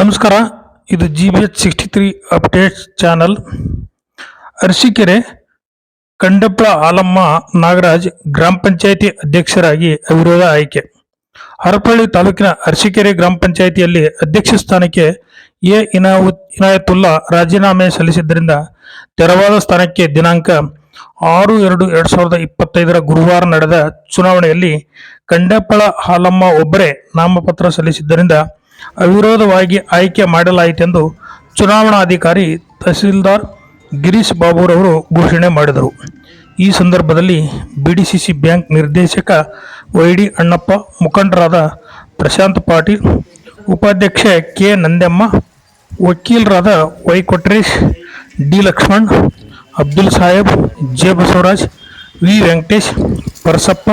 ನಮಸ್ಕಾರ. ಇದು G B H sixty three updates channel Arasikere, Kandapla Alamma Nagaraj ಗ್ರಾಮ ಪಂಚಾಯಿತಿ ಅಧ್ಯಕ್ಷರಾಗಿ ಅವಿರೋಧ ಆಯ್ಕೆ. ಹರಪಳ್ಳಿ ತಾಲೂಕಿನ ಅರಸೀಕೆರೆ ಗ್ರಾಮ ಪಂಚಾಯಿತಿಯಲ್ಲಿ ಅಧ್ಯಕ್ಷ ಸ್ಥಾನಕ್ಕೆ ಎ. ಇನಾವು, ಇನಾಯತುಲ್ಲಾ ರಾಜೀನಾಮೆ ಸಲ್ಲಿಸಿದ್ದರಿಂದ ತೆರವಾದ ಸ್ಥಾನಕ್ಕೆ ದಿನಾಂಕ ಆರು ಎರಡು ಎರಡು ಸಾವಿರದ ಇಪ್ಪತ್ತೈದರ ಗುರುವಾರ ನಡೆದ ಚುನಾವಣೆಯಲ್ಲಿ ಕಂಡಪ್ಪಳ ಹಾಲಮ್ಮ ಒಬ್ಬರೇ ನಾಮಪತ್ರ ಸಲ್ಲಿಸಿದ್ದರಿಂದ ಅವಿರೋಧವಾಗಿ ಆಯ್ಕೆ ಮಾಡಲಾಯಿತೆಂದು ಚುನಾವಣಾಧಿಕಾರಿ ತಹಸೀಲ್ದಾರ್ ಗಿರೀಶ್ ಬಾಬುರವರು ಘೋಷಣೆ ಮಾಡಿದರು. ಈ ಸಂದರ್ಭದಲ್ಲಿ ಬಿಡಿಸಿಸಿ ಬ್ಯಾಂಕ್ ನಿರ್ದೇಶಕ ವೈ ಡಿ ಅಣ್ಣಪ್ಪ, ಮುಖಂಡರಾದ ಪ್ರಶಾಂತ್ ಪಾಟೀಲ್, ಉಪಾಧ್ಯಕ್ಷೆ ಕೆ ನಂದ್ಯಮ್ಮ ವಕೀಲರಾದ Y Kotresh D Lakshman, Abdul Saheb, J Basavaraj, V Venkatesh, Parasappa,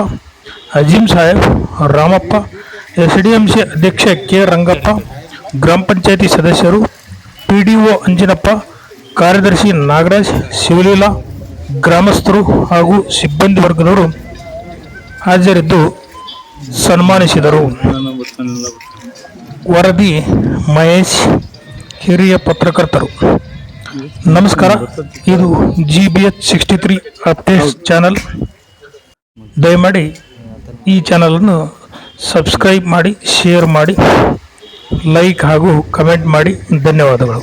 Azeem Saheb, Ramappa S D M C ಅಧ್ಯಕ್ಷ ಕೆ. ರಂಗಪ್ಪ, ಗ್ರಾಮ ಪಂಚಾಯತಿ ಸದಸ್ಯರು ಪಿ ಡಿ ಒ ಅಂಜಿನಪ್ಪ, ಕಾರ್ಯದರ್ಶಿ ನಾಗರಾಜ್, ಶಿವಲೀಲಾ, ಗ್ರಾಮಸ್ಥರು ಹಾಗೂ ಸಿಬ್ಬಂದಿ ವರ್ಗದವರು ಹಾಜರಿದ್ದು ಸನ್ಮಾನಿಸಿದರು. ವರದಿ ಮಹೇಶ್, ಹಿರಿಯ ಪತ್ರಕರ್ತರು. ನಮಸ್ಕಾರ, ಇದು G B H sixty three updates channel. ದಯಮಾಡಿ ಈ ಚಾನಲನ್ನು ಸಬ್ಸ್ಕ್ರೈಬ್ ಮಾಡಿ ಶೇರ್ ಮಾಡಿ ಲೈಕ್ ಹಾಗೂ ಕಮೆಂಟ್ ಮಾಡಿ. ಧನ್ಯವಾದಗಳು.